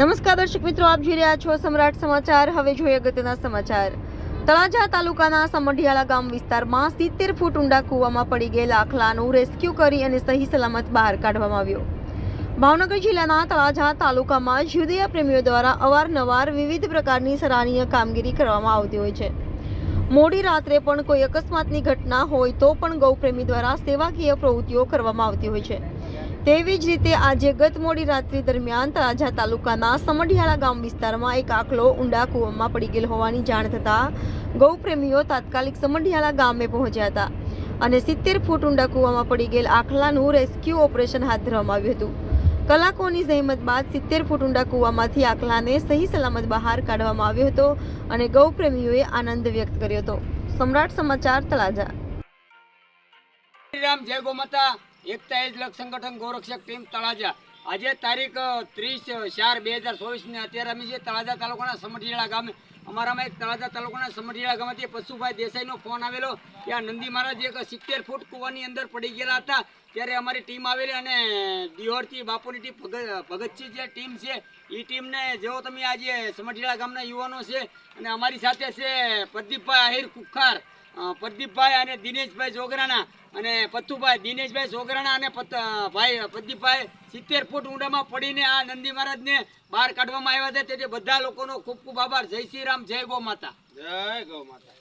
નમસ્કાર દર્શક મિત્રો, આપ જોઈ રહ્યા છો સમ્રાટ સમાચાર. હવે જોઈએ અગત્યના સમાચાર. તળાજા તાલુકાના સમઢિયાળા ગામ વિસ્તારમાં સિત્તેર ફૂટ ઊંડા કૂવામાં પડી ગયેલા આખલાનું રેસ્ક્યુ કરી અને સહી સલામત બહાર કાઢવામાં આવ્યો. ભાવનગર જિલ્લાના તળાજા તાલુકામાં જુદિયા પ્રેમીઓ દ્વારા અવારનવાર વિવિધ પ્રકારની સરાહનીય કામગીરી કરવામાં આવતી હોય છે. મોડી રાત્રે પણ કોઈ અકસ્માતની ઘટના હોય તો પણ ગૌપ્રેમી દ્વારા સેવાકીય પ્રવૃત્તિઓ કરવામાં આવતી હોય છે. તેવી જ રીતે આજે ગત મોડી રાત્રિ દરમિયાન તળાજા તાલુકાના સમઢિયાળા ગામ વિસ્તારમાં એક આખલો ઊંડા કૂવામાં પડી ગયેલ હોવાની જાણ થતાં ગૌપ્રેમીઓ તાત્કાલિક સમઢિયાળા ગામે પહોંચ્યા હતા અને સિત્તેર ફૂટ ઊંડા કૂવામાં પડી ગયેલ આખલાનું રેસ્ક્યુ ઓપરેશન હાથ ધરવામાં આવ્યું હતું. કલાકોની જહેમત બાદ સિત્તેર ફૂટ ઊંડા કૂવામાંથી આખલાને સહી સલામત બહાર કાઢવામાં આવ્યો હતો અને ગૌપ્રેમીઓએ આનંદ વ્યક્ત કર્યો હતો. સમ્રાટ સમાચાર તળાજા. રામ, જય ગોમાતા એકતા એજ લક્ષ સંગઠન ગૌરક્ષક ટીમ તળાજા. આજે તારીખ ત્રીસ ચાર બે હજાર ચોવીસને અત્યારે અમે છીએ તળાજા તાલુકાના સમઢિયાળા ગામે. અમારામાં એક તળાજા તાલુકાના સમઢિયાળા ગામથી પશુભાઈ દેસાઈનો ફોન આવેલો કે આ નંદી મહારાજ એક સિત્તેર ફૂટ કૂવાની અંદર પડી ગયેલા હતા. ત્યારે અમારી ટીમ આવેલી અને દિહોરથી બાપુની ટીમ ભગતસિંહ જે ટીમ છે એ ટીમને જેવો તમે આજે સમઢિયાળા ગામના યુવાનો છે અને અમારી સાથે છે પ્રદીપભાઈ આહિર કુખાર. પ્રદીપભાઈ અને દિનેશભાઈ જોગરાણા અને પથ્થુભાઈ દિનેશભાઈ જોગરાણા અને ભાઈ, પ્રદીપભાઈ સિત્તેર ફૂટ ઊંડામાં પડીને આ નંદી મહારાજને બહાર કાઢવામાં આવ્યા હતા તેથી બધા લોકોનો ખૂબ ખૂબ આભાર. જય શ્રી રામ, જય ગૌ માતા. જય ગૌ માતા.